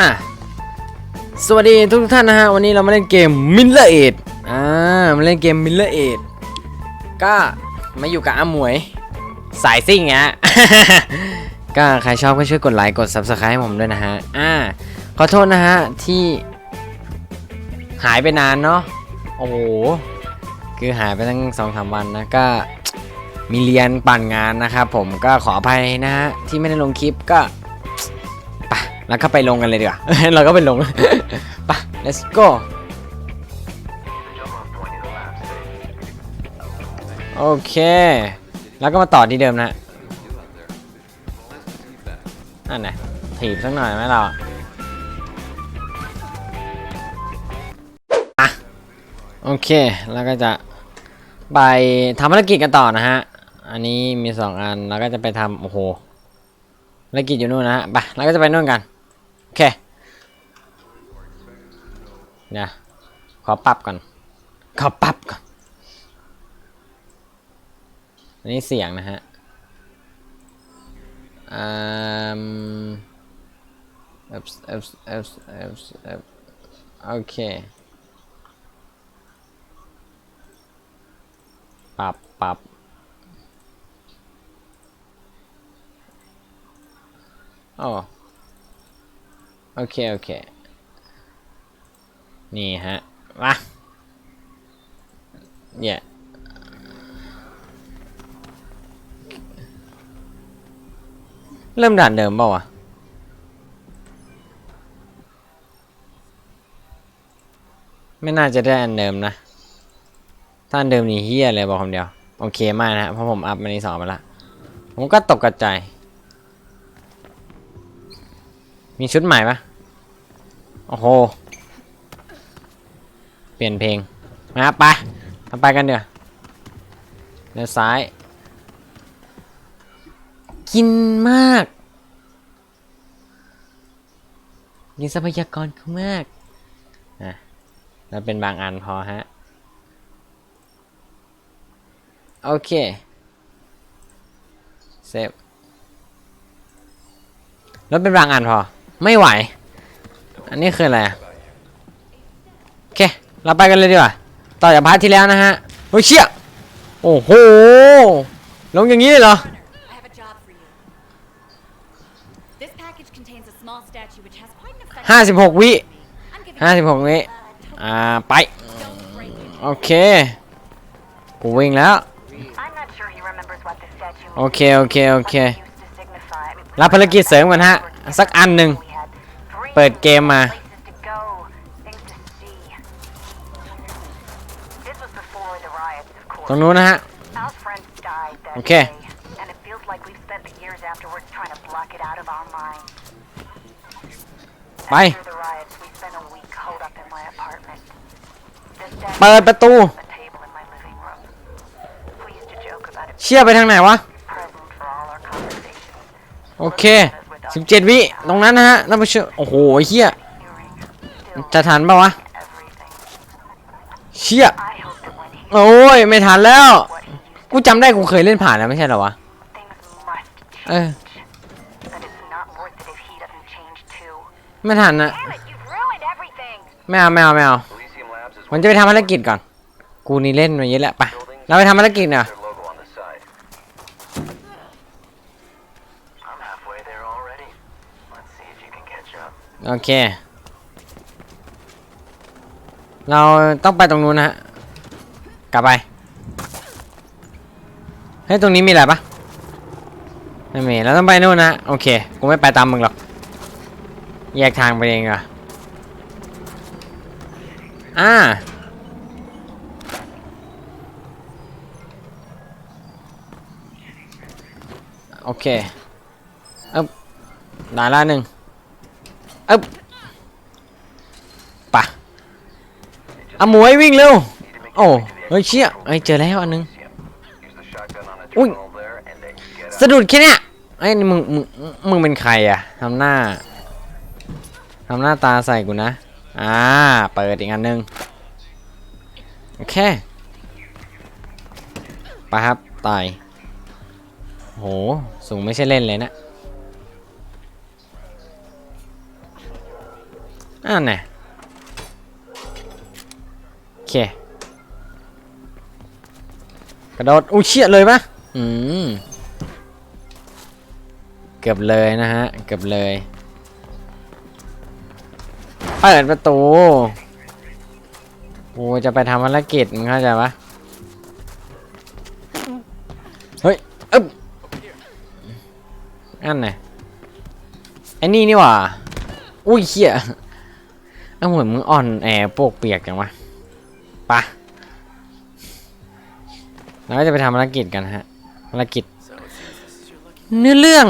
อะสวัสดีทุกท่านนะฮะ วันนี้เรามาเล่นเกม Miller 8อ่ามาเล่นเกม Miller 8ก็มาอยู่กับอาหมวยสายซิ่งฮะ ก็ใครชอบก็ช่วยกดไลค์กด Subscribe ให้ผมด้วยนะฮะ อ่า ขอโทษนะฮะ ที่หายไปนานเนาะ โอ้โห คือหายไปตั้งสองสามวันนะ ก็มีเรียนปั่นงานนะครับผมก็ขออภัยนะฮะ ที่ไม่ได้ลงคลิปก็ แล้วก็ไปลงกันเลยดีกว่า เราก็ไปลงไป let's go โอเค แล้วก็มาต่อที่เดิมนะนั่นนะถีบสักหน่อยไหมเราอะโอเค แล้วก็จะไปทำภารกิจกันต่อนะฮะ อันนี้มีสองอัน แล้วก็จะไปทำโอ้โหภารกิจอยู่นู่นนะฮะ ไป แล้วก็จะไปนู่นกัน เคเดี๋ยวขอปรับก่อน ขอปรับก่อน อันนี้เสียงนะฮะอืมเอฟเอฟเอฟเอฟเอฟโอเค ปรับปรับโอ้ โอเค โอเค นี่ฮะ มาเนี่ยเริ่มด่านเดิมเปล่าวะไม่น่าจะได้อันเดิมนะ ถ้าอันเดิมนี่เฮียเลยบอกคำเดียว โอเคมากนะฮะเพราะผมอัพมันนี้สองมาละ ผมก็ตกกระจายมีชุดใหม่ปะ โอ้โห เปลี่ยนเพลง มาไปไปกันเดี๋ยวเลี้ยวซ้าย กินมากกินทรัพยากรเขามากอะแล้วเป็นบางอันพอฮะ โอเค เซฟแล้วเป็นบางอันพอ ไม่ไหว อันนี้คืออะไรอะโอเค เราไปกันเลยดีกว่า ต่อจากพาร์ทที่แล้วนะฮะ โอ้ยเชี่ย โอ้โห ลงอย่างนี้เลยเหรอ I have a job for you. This package contains a small statue which has quite an effect. ห้าสิบหกวิ I'm giving ห้าสิบหกวิ uh, token. อ่า ไป Don't break it. โอเค กูวิ่งแล้ว I'm not sure he remembers what the statue โอเค โอเค โอเค used to signify. I mean, we รับภารกิจเสริมกันฮะ สักอันหนึ่ง ปิดเกมมา ตรงนู้นนะฮะ โอเค ไป เปิดประตู เชื่อไปทางไหนวะ โอเค สิบเจ็ดวิ ตรงนั้นนะฮะท่านผู้ชมโอ้โหเฮียจะทันปะวะเชี่ยโอ้ย ไม่ทันแล้ว กูจำได้กูเคยเล่นผ่านแล้วไม่ใช่เหรอวะ เออ ไม่ทันนะไม่เอาไม่เอาไม่เอา Elysium Labs is ผมจะไปทำภารกิจก่อน กูนี่เล่นมาเยอะแล้วไป เราไปทำภารกิจเน่ะ โอเค เราต้องไปตรงนู้นนะฮะ กลับไป เฮ้ย ตรงนี้มีอะไรปะไม่มีเราต้องไปนู่นนะ โอเค กูไม่ไปตามมึงหรอก แยกทางไปเองเหรออ่าโอเคเอ๊บได้ละหนึ่ง เอ๊บไปะอาหมวยวิ่งเร็ว โอ้เฮ้ยเชี่ยเฮ้เจอแล้วอันนึง Use the shotgun on the Ui. terminal there, and then you get สะดุดแค่เนี้ยไอ้มึงมึงมึงเป็นใครอะทำหน้าทำหน้าตาใส่กูนะ อ่า เปิดอีกอันหนึง โอเคไปครับ ตายโห สูงไม่ใช่เล่นเลยนะ อ่าไหนโอเค กระโดดอุ้เชี่ยเลยปะอืม เกือบเลยนะฮะ เกือบเลย เปิดประตูโอ้จะไปทำภารกิจมึงเข้าใจปะเฮ้ยอึ๊บอันไหนไอ้นี่นี่หว่า อุ้ยเขี้ย ไอ้เหมือนมึงอ่อนแอโปกเปียกจังวะปะเราก็จะไปทำภารกิจกันฮะภารกิจ เนื้อเรื่อง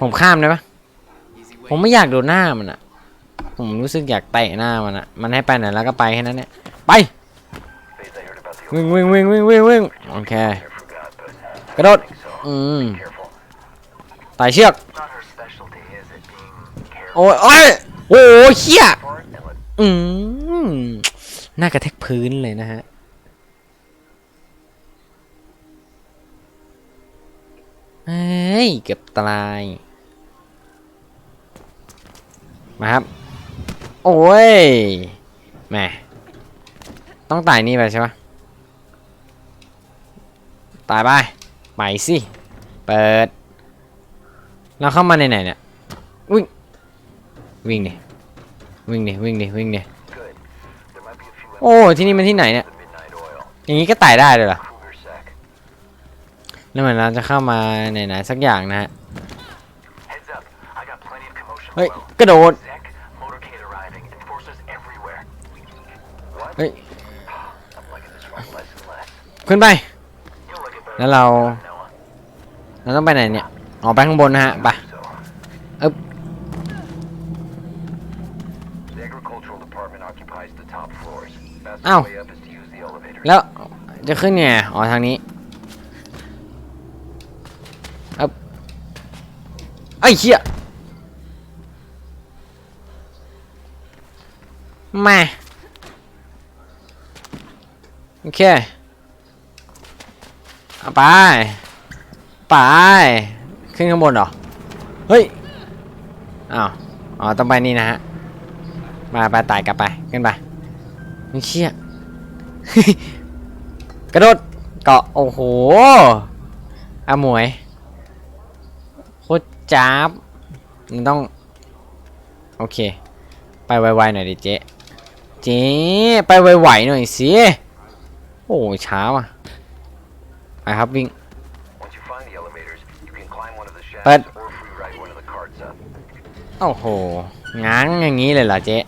ผมข้ามได้ปะผมไม่อยากโดนหน้ามันอะผมรู้สึกอยากเตะหน้ามันอะมันให้ไปไหนแล้วก็ไปแค่นั้นเนี่ยไปวิ่งวิ่งวิ่งวิ่งวิ่งวิ่งโอเคกระโดดอืมไต่เชือก โอ้ยโอ้ยโอ้ยเขี้ยอืมหน้ากระแทกพื้นเลยนะฮะเฮ้ย เกือบตาย มาครับ โอ้ยแหมต้องตายนี่ไปใช่ปะตายไปไปสิ เปิด เราเข้ามาในไหนเนี่ย วิ่งดิวิ่งดิวิ่งดิวิ่งดิ good. There might be a few โอ้ที่นี่มันที่ไหนเนี่ย the midnight oil. อย่างนี้ก็ตายได้เลยเหรอ Cougar sec. แล้วเหมือนเราจะเข้ามาไหนๆสักอย่างนะฮะ Heads up. I got plenty of commotion เฮ้ย below. กระโดด Sec, motorcade arriving, enforcers everywhere. What? เฮ้ย I'm liking this one less and less. ขึ้นไป You'll like it better แล้วเรา Noah. เราต้องไปไหนเนี่ยออกไปข้างบนนะฮะไป So. Up. The agricultural department occupies the top floors. Fastest Ow. way up is to use the elevator. แล้วจะขึ้นไงอ๋อทางนี้อับไอ้เหี้ยมาโอเคเอาไปไปขึ้นข้างบนเหรอเฮ้ยอ้าวอ๋อต้องไปนี่นะฮะมาไปตายกลับไปขึ้นไป ไม่เชี่ยกระโดดเกาะโอ้โหอาหมวยโคตรจ้าบมันต้อง โอเค ไปไวๆหน่อยดิเจ๊เจ๊ไปไวๆหน่อยสิโอ้ช้าว่ะไปครับวิ่ง Once you find the elevators, you can climb one of the shafts But- or free ride one of the carts up. โอ้โหง้างอย่างนี้เลยเหรอเจ๊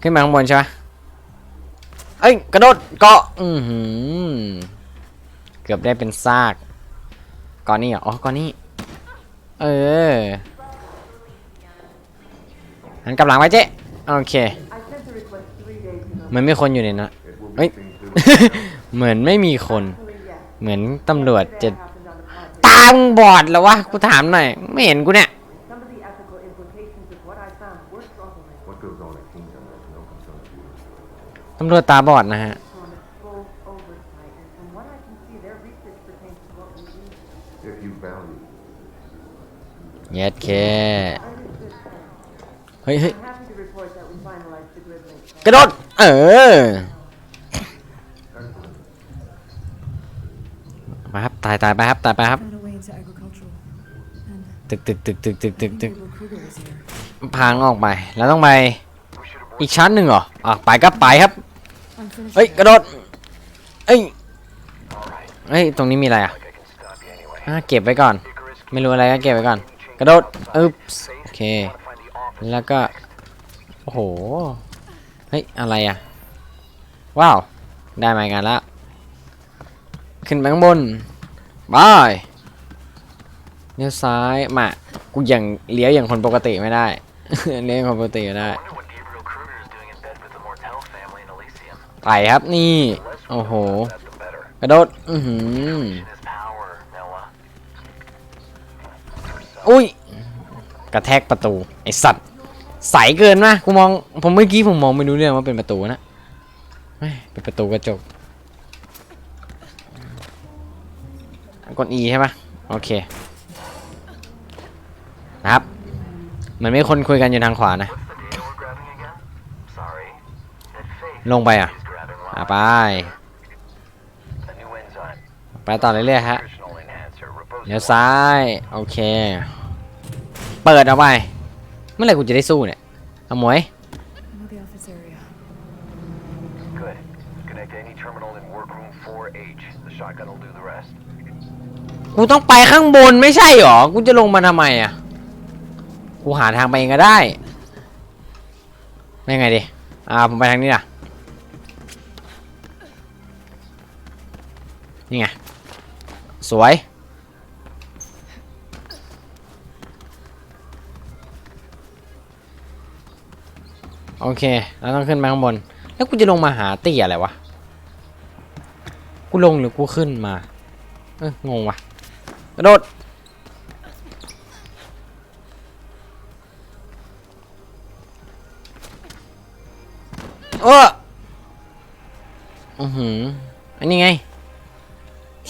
ขึ้นมาข้างบนใช่ปะ เอ้ยกระโดดเกาะอือหือเกือบได้เป็นซากก่อนนี่เหรออ๋อก่อนนี่เออหันกลับหลังไว้เจ๊โอเคเหมือนไม่คนอยู่ในนั้นเฮ้ยเหมือนไม่มีคน เหมือนตำรวจจะตามึงบอดแล้ววะกูถามหน่อย ไม่เห็นกูเนี่ยำรวจตาบอดนะฮะ on full oversight, and from what I can see, their research pertains to what we do. If you value เย็ดเค เฮ้ยเฮ้ย I'm happy to report that we finalized the grid link. กระโดด เออ มาครับ ตายตายไปครับ ตายไปครับ Found a way into agricultural. And ตึกตึกตึกตึกตึกตึกตึก Gabriel Kruger was here. พังออกไป แล้วต้องไป We should have อีกชั้นหนึ่งเหรอ อะ ไปก็ไปครับ I'm finished. เฮ้ยกระโดดเอ้ย Alright, เฮ้ยตรงนี้มีอะไรอะ like I can stop you anyway. อะเก็บไว้ก่อน Icarus, ไม่รู้อะไรก็เก็บไว้ก่อน กระโดดอึ๊บโอเค wanna find the office แล้วก็โอ้โหเฮ้ยอะไรอะว้าวได้มาอีกงานแล้วขึ้นไปข้างบนบายเลี้ยวซ้ายมากูยังเลี้ยวอย่างคนปกติไม่ได้ เลี้ยวอย่างคนปกติไม่ได้ I wonder what Gabriel Kruger is doing in bed with the Mortel family in Elysium. ไปครับนี่ โอ้โห กระโดด อือหือ อุ้ย กระแทกประตู ไอสัตว์ ใสเกินนะกูมอง ผมเมื่อกี้ผมมองไม่รู้เรื่องว่าเป็นประตูนะเป็นประตูกระจก กด E ใช่ปะโอเค นะครับเหมือนมีคนคุยกันอยู่ทางขวานะ ลงไปอะ อะ live. ไป A new enzyme. ไปต่อเรื่อยๆฮะ Nutritional enhancer. เลี้ยว Riboside. ซ้าย โอเค เปิดเอาไป เมื่อไหร่กูจะได้สู้เนี่ยเอาหมวย I know the office area. Good. Connect to any terminal in workroom 4H. The shotgun will do the rest. กูต้องไปข้างบนไม่ใช่หรอ กูจะลงมาทำไมอะ กูหาทางไปเองก็ได้ ไม่ไงดิ อ่า ผมไปทางนี้ล่ะ นี่ไง สวย โอเคแล้วต้องขึ้นไปข้างบน แล้วกูจะลงมาหาเตี้ยอะไรวะ กูลงหรือกูขึ้นมา เอ้ยงงวะกระโดดเอออือหืออันนี้ไง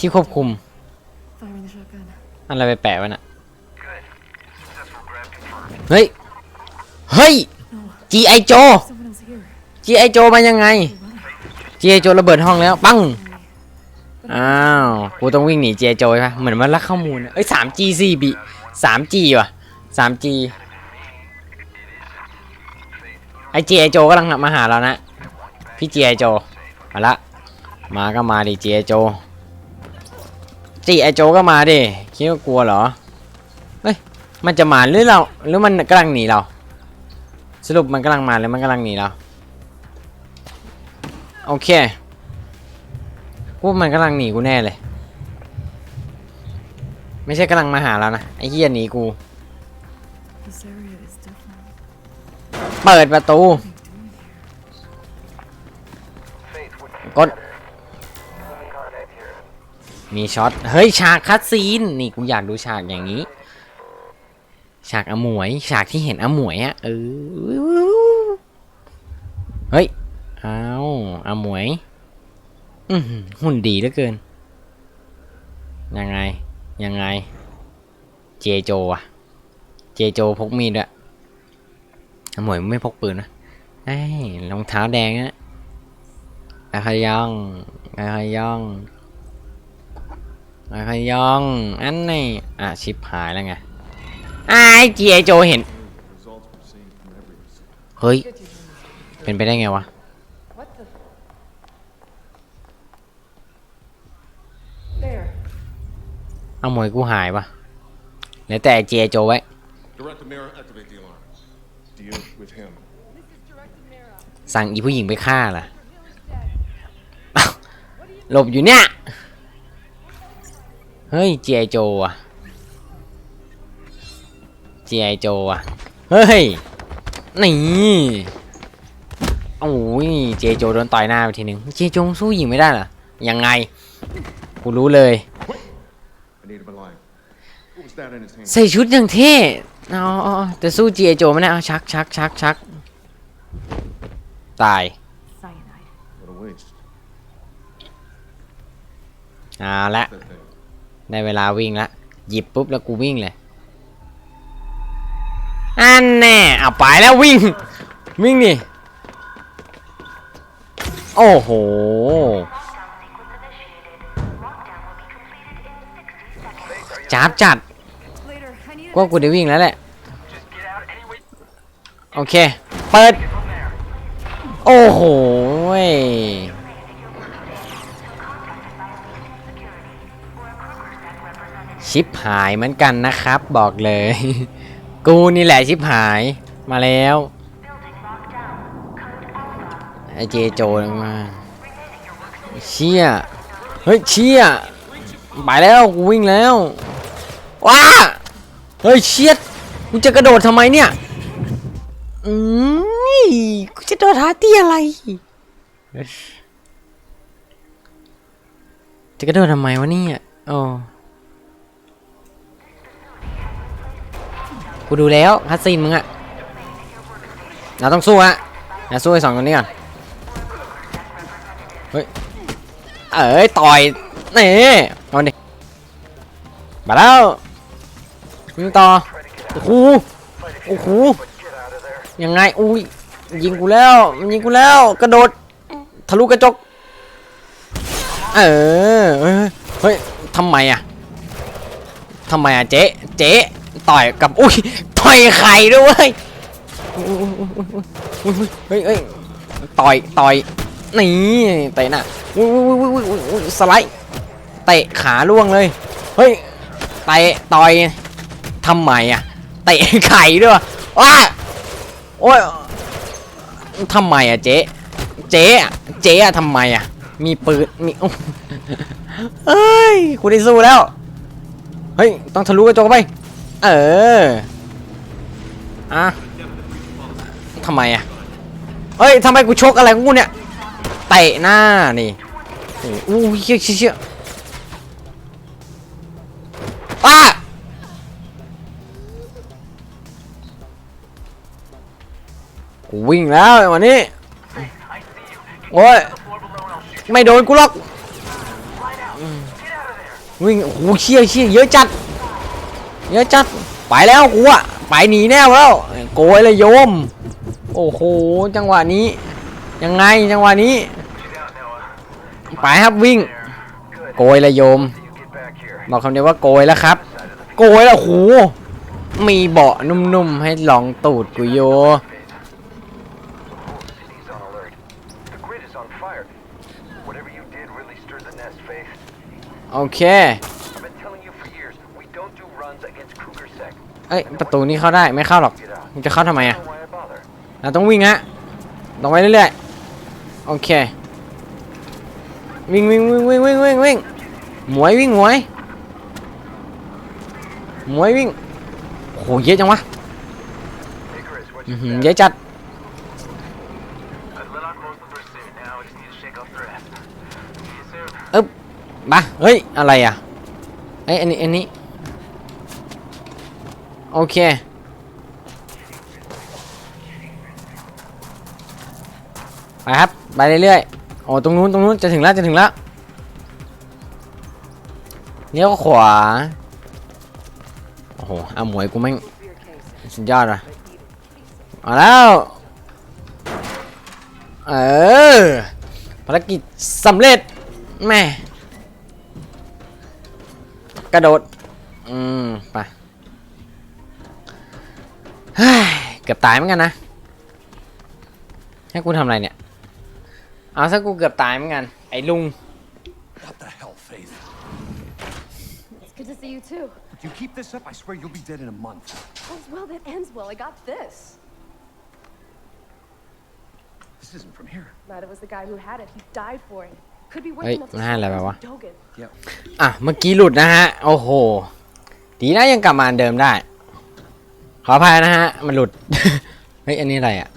ที่ควบคุม Firing the shotgun. อะไรไปแปะไว้น่ะ Good. Successful grab confirmed. เฮ้ย เฮ้ย No, G.I. Joe someone else here. G.I. Joe มายังไง G.I. Joe ระเบิดห้องแล้ว ปัง อ้าว กูต้องวิ่งหนี G.I. Joe ใช่ปะเหมือนมันลักข้อมูลอะเอ้ย 3G 4 B 3G ว่ะ 3G ไอ้ G.I. Joe กำลังมาหาเรานะ พี่ G.I. Joe มาละ มาก็มาดิ G.I. Joe G.I. Joe ก็มาดิคิดว่ากลัวเหรอเฮ้ยมันจะมาหรือเราหรือมันกำลังหนีเรา สรุปมันกำลังมาหรือมันกำลังหนีเราโอเคกูมันกำลังหนีกูแน่เลย ไม่ใช่กำลังมาหาเรานะไอ้เหี้ยหนีกูเปิดประตูกด มีช็อต เฮ้ย ฉากคัดซีน นี่กูอยากดูฉากอย่างนี้ ฉากอมวย ฉากที่เห็นอมวยอะเออ เฮ้ย เอาอมวย อืหุ่นดีเหลือเกิน ยังไง ยังไง เจโจอะเจโจพกมีดด้วยอมวยไม่พกปืนนะไอ้รองเท้าแดงนะไอ้ขย่องไอ้ขย่อง ไอ้ขยอง อันนี้อะชิปหายแล้วไงไอ้เจียโจเห็น เฮ้ย เป็นไปได้ไงวะ เอาหมวยกูหายปะเหลือแต่เจียโจไว้ สั่งอีผู้หญิงไปฆ่าล่ะหลบอยู่เนี่ย เฮ้ยเจียโจอะเจียโจอะเฮ้ยนี่โอ้ยเจโจโดนต่อยหน้าไปทีนึงเจโจสู้หญิงไม่ได้เหรอยังไงกูรู้เลย I need him alive. What was that in his hand? ใส่ชุดอย่างเท่อ๋ออ๋อแต่สู้เจโจไม่ได้เอาชักชักชักชักตาย Cyanide. What a waste. เอาละ ในเวลาวิ่งละ หยิบปุ๊บแล้วกูวิ่งเลย อันแน่เอาไปแล้ววิ่ง วิ่งนี่โอ้โห จับจัดก็กูได้วิ่งแล้วแหละ โอเค เปิด โอ้โห ชิปหายเหมือนกันนะครับ บอกเลย กูนี่แหละชิปหายมาแล้วไอเจโจมาเชี่ยเฮ้ยเชี่ยไปแล้วกูวิ่งแล้วว้าเฮ้ยเชี่ยกูจะกระโดดทำไมเนี่ยอืมกูจะโดดหาที่อะไรจะกระโดดทำไมวะเนี่ยโอ้ กูดูแล้วคัสซีนมึงอะเราต้องสู้อะเราสู้ไอ้สองคนนี้ก่อนเฮ้ยเอ้ยต่อยนี่เอาดิมาแล้ววิ่งต่อโอ้โหโอ้โหยังไงอุ้ยยิงกูแล้วมันยิงกูแล้วกระโดดทะลุกระจกเออเฮ้ยเฮ้ยทำไมอะทำไมอะเจ๊เจ๊ ต่อยกับอุ้ยต่อยไข่ด้วยเฮ้ยเฮ้ยต่อยต่อยนี่เตะหน้าอุ้ยอุ้ยอุ้ยอุ้ยสไลด์เตะขาล่วงเลยเฮ้ยเตะต่อยทำไมอะเตะไข่ด้วยวะว้าโอ้ยทำไมอะเจ๊เจ๊อะเจ๊อะทำไมอะมีปืนมีโอ้เฮ้ยกูได้สู้แล้วเฮ้ยต้องทะลุกระจกไป เอออะทำไมอะเฮ้ยทำไมกูชกอะไรกูเนี่ยเตะหน้านี่โอ้เชี่ยเชี่ยเชี่ยอ้าวิ่งแล้ววันนี้โอ้ยไม่โดนกูหรอกวิ่งโอ้เชี่ยเชี่ยเยอะจัด เยอะจัดไปแล้วกูอะไปหนีแน่แล้วโกยเลยโยม โอ้โหจังหวะนี้ ยังไงจังหวะนี้ ไปครับวิ่ง โกยเลยโยม You get back here. บอกคำเดียวว่าโกยแล้วครับ โกยแล้วโหมีเบาะนุ่มๆให้ลองตูดกูโย City's on alert. The อ้ยประตูนี้เข้าได้ไม่เข้าหรอกมึงจะเข้าทำไม I อะ don't know why I bother. เราต้องวิ่งฮะต้องไปเรื่อยๆโอเควิ่งวิ่งวิ่งวิ่งวิ่งวิ่งวิ่งหมวยวิ่งหมวยหมวยวิ่งโหเยอะจังวะอื้อ you หือ got? เยอะจัด I let out most of the first suit. Now I just need to shake off the rest. See you soon. อึ๊บมาเฮ้ยอะไรอะไอยอันนี้อันนี้ โอเค ไปครับ ไปเรื่อยๆ โอ้ตรงนู้นตรงนู้นจะถึงแล้วจะถึงแล้วเลี้ยวขวา โอ้โหอาหมวยกูแม่งสุดยอดว่ะมาแล้ว เออ ภารกิจสำเร็จ แม่ กระโดด อืม ไป เฮ้ยเกือบตายเหมือนกันนะให้กูทำอะไรเนี่ย เอาซะกูเกือบตายเหมือนกัน ไอ้ลุง What the hell, Faith? It's good to see you too. If you keep this up, I swear you'll be dead in a month. All's well that ends well. I got this. This isn't from here. Matta was the guy who had it. He died for it. Could be Hey, working up to man, some là bà plans quá. with Dogan. Yep. อะ เมื่อกี้หลุดนะฮะ โอ้โห ดีนะยังกลับมาอันเดิมได้ ขออภัยนะฮะ มันหลุด เฮ้ย อันนี้อะไรอะ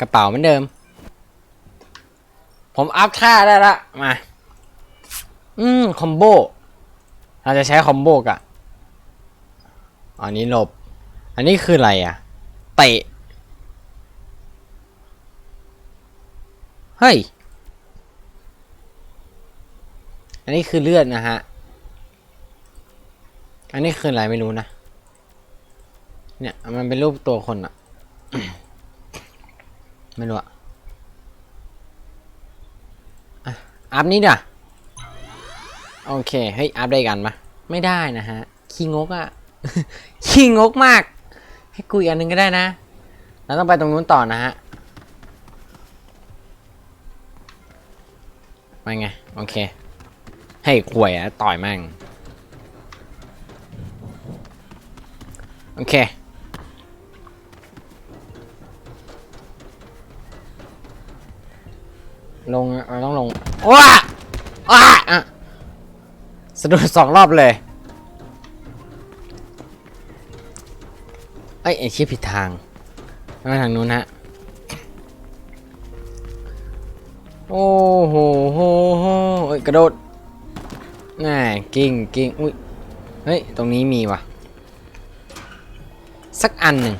กระเป๋าเหมือนเดิม ผมอัพท่าได้ละ มา อืม คอมโบ เราจะใช้คอมโบกะอันนี้หลบ อันนี้คืออะไรอะเตะ เฮ้ย อันนี้คือเลือดนะฮะ อันนี้คืออะไรไม่รู้นะ เนี่ย มันเป็นรูปตัวคนอะไม่รู้อะอะอัพนี้ด่ะโอเค เฮ้ย อัพได้กันปะไม่ได้นะฮะ ขี้งกอะขี้งกมาก ให้กูอีกอันหนึงก็ได้นะ เราต้องไปตรงนู้นต่อนะฮะ ไปไง โอเค ให้ขวยอะต่อยแม่งโอเค ลงเราต้องลงว้าว้าอะสะดุดสองรอบเลยไอ้ไอ้ชี้ผิดทางไปทางนู้นฮะโอ้โหโหโหเอ้ยกระโดดน่ากิ้งกิ้งอุ้ยเฮ้ยตรงนี้มีว่ะสักอันหนึ่ง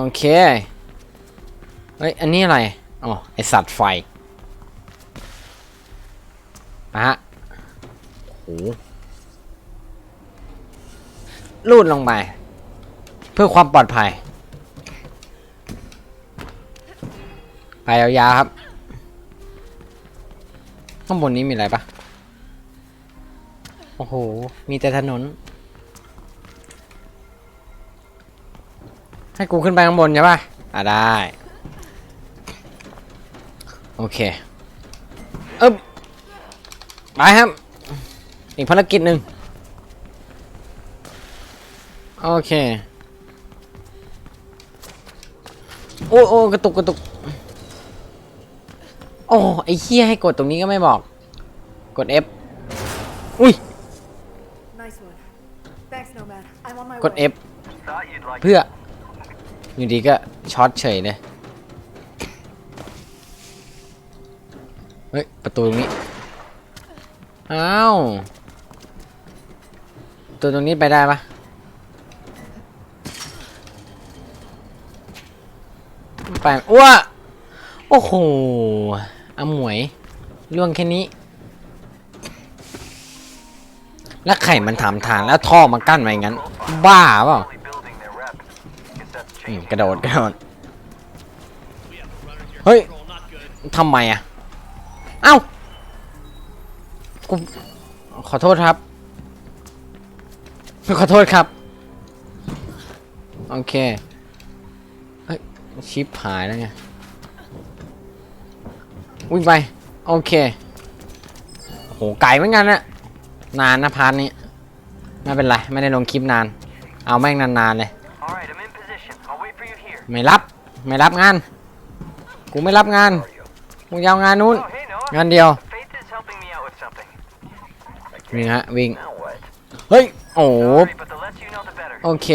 โอเค เฮ้ย อันนี้อะไร อ๋อ ไอสัตว์ไฟมาฮะโหลูดลงไป เพื่อความปลอดภัย ไปยาวๆครับ ข้างบนนี้มีอะไรปะโอ้โห มีแต่ถนน ให้กูขึ้นไปข้างบนใช่ปะอะได้ โอเคเอ๊บไปครับ อีกภารกิจหนึ่งโอเค โอ้โอ้กระตุกกระตุก โอ้ไอ้เหี้ยให้กดตรงนี้ก็ไม่บอก กด F อุ้ย Nice one. Thanks, Nomad. I'm on my กด way. F Thought you'd like เพื่อ อยู่ดีก็ช็อตเฉยเลย เฮ้ย ประตูตรงนี้ อ้าว ตัวตรงนี้ไปได้ปะไปอ้วโอ้โหอาหมวยล่วงแค่นี้ แล้วไข่มันถามทางแล้วท่อมากั้นไว้งั้น บ้าเปล่า อืมกระโดดกระโดดเฮ้ยทำไมอะ เอ้ากูขอโทษครับ ขอโทษครับ โอเค เฮ้ย ชิปหายแล้วไง วิ่งไป โอเค โห ไก่เหมือนกันนะนานนะพาร์ทนี้ ไม่เป็นไร ไม่ได้ลงคลิปนาน เอาแม่งนานๆเลย All right, I'm in position. I'll wait for you here. ไม่รับ ไม่รับงาน กูไม่รับงาน มึงยาวงานนู้น งานเดียว นี่ฮะวิ่ง เฮ้ย โอ้โอเค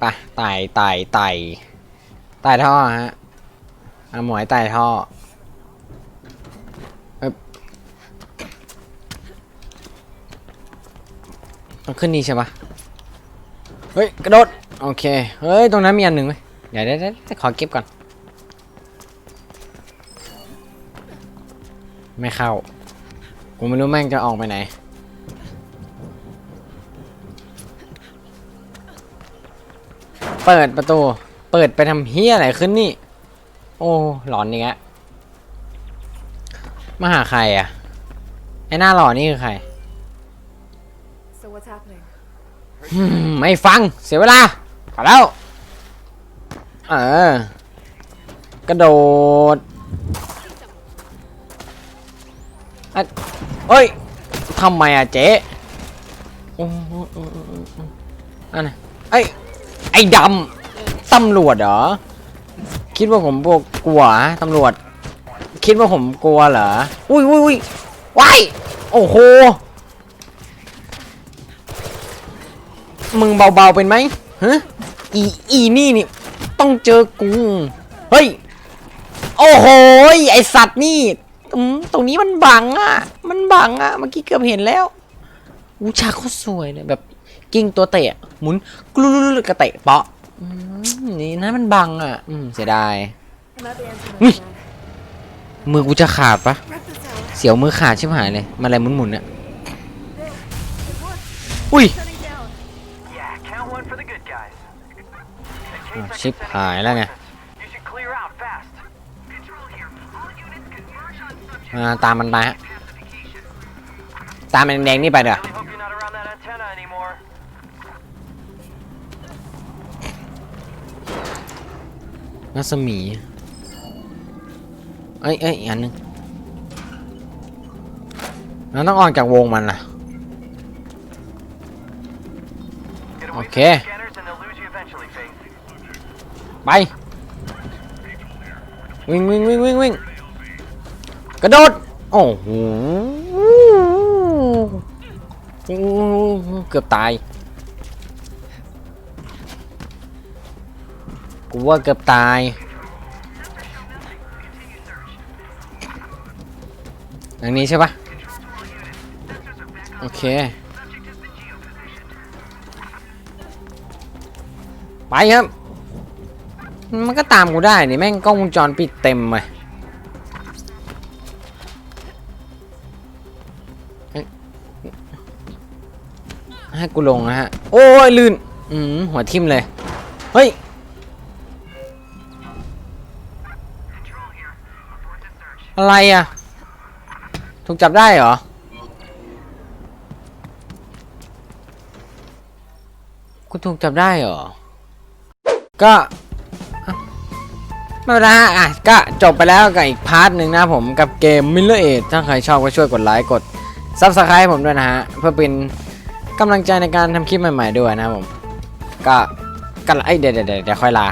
ไะไต่ไต่ไต่ไต่ท่อฮะอะหมวยไต่ท่อ ต้องขึ้นนี่ใช่ปะเฮ้ยกระโดดโอเคเฮ้ยตรงนั้นมีอันหนึ่งไหมเดี๋ยวเดี๋ยวเดี๋ยวขอเก็บก่อน ไม่เข้ากูไม่รู้แม่งจะออกไปไหนเปิดประตู เปิดไปทำเฮียอะไรขึ้นนี่ โอ้หลอนนี่แกมาหาใครอะไอ้หน้าหล่อนี่คือใคร อืมไม่ฟังเสียเวลาไปแล้ว เออ กระโดดอะเอ้ยทำไมอะเจ๊โอ้โหโอ้โหโอ้โหโอ้โหอันไหนไอ้ไอ้ดำตำรวจเหรอ คิดว่าผมกลัวตำรวจ คิดว่าผมกลัวเหรอ อุ้ยอุ้ยอุ้ยว้ายโอ้โห มึงเบาๆเป็นไหมฮะอีอีนี่นี่ต้องเจอกู เฮ้ย โอ้โหไอสัตว์นี่ตรงนี้มันบังอะ มันบังอะ เมื่อกี้เกือบเห็นแล้วอูฉากโคตรสวยเลยแบบกิ้งตัวเตะ หมุนกลุลกระเตะเปาะนี่นะมันบังอะ อืมเสียดาย I'm at the answer, Ui. Nomad. มือกูจะขาดปะเสียวมือขาดชิบหายเลย มันอะไรหมุนๆเนี่ยอุ้ย ชิปหายแล้วไงตามมันไปฮะ ตามแดงๆนี่ไปเด้อรัศมี เอ้ยเอ้ยอันนึงเราต้องออกจากวงมันนะโอเค the scanners and they'll lose you eventually, Faith. ไปวิ่งวิ่งวิ่งวิ่งวิ่งกระโดด โอ้โหเกือบตาย กูว่าเกือบตายทางนี้ใช่ปะโอเค ไปครับ มันก็ตามกูได้นี่แม่งกล้องวงจรปิดเต็มเลยให้กูลงนะฮะ โอ้ยลื่น อืมหัวทิ่มเลย เฮ้ย อะไรอะ ถูกจับได้เหรอ กูถูกจับได้เหรอ ก็ ไม่เป็นไรฮะอะก็จบไปแล้วกับอีกพาร์ทหนึ่งนะผมกับเกม Miller Age ถ้าใครชอบก็ช่วยกดไลค์กด Subscribe ผมด้วยนะฮะ เพื่อเป็นกำลังใจในการทำคลิปใหม่ๆด้วยนะผม ก็กันไอยเดี๋ยวเดี๋ยวเดี๋ยวค่อยลา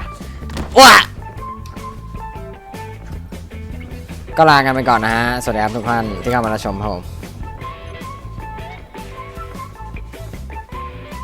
ว้าก็ลากันไปก่อนนะฮะ สวัสดีครับทุกท่านที่เข้ามารับชมครับผม